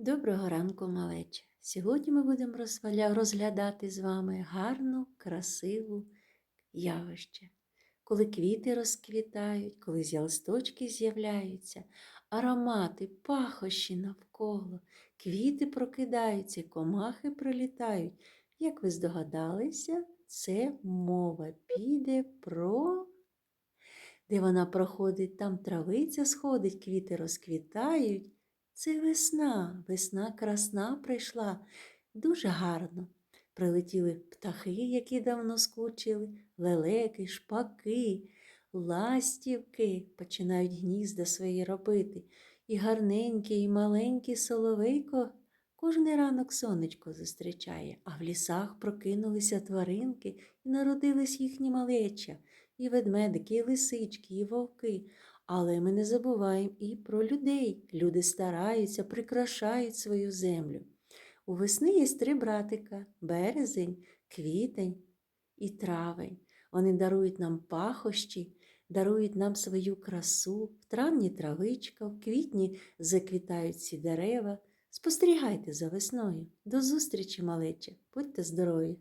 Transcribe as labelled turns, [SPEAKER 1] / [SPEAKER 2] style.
[SPEAKER 1] Доброго ранку, малече! Сьогодні ми будемо розглядати з вами гарну, красиву явище. Коли квіти розквітають, коли з листочки з'являються, аромати, пахощі навколо, квіти прокидаються, комахи прилітають. Як ви здогадалися, це мова піде про де вона проходить, там травиця сходить, квіти розквітають. Це весна, весна красна прийшла. Дуже гарно. Прилетіли птахи, які давно скучили, лелеки, шпаки, ластівки починають гнізда свої робити. І гарненький, і маленький соловейко кожний ранок сонечко зустрічає, а в лісах прокинулися тваринки і народились їхні малеча і ведмедики, і лисички, і вовки. Але ми не забуваємо і про людей. Люди стараються, прикрашають свою землю. У весни є три братика березень, квітень і травень. Вони дарують нам пахощі, дарують нам свою красу. В травні травичка, в квітні заквітають ці дерева. Спостерігайте за весною. До зустрічі, малечі! Будьте здорові!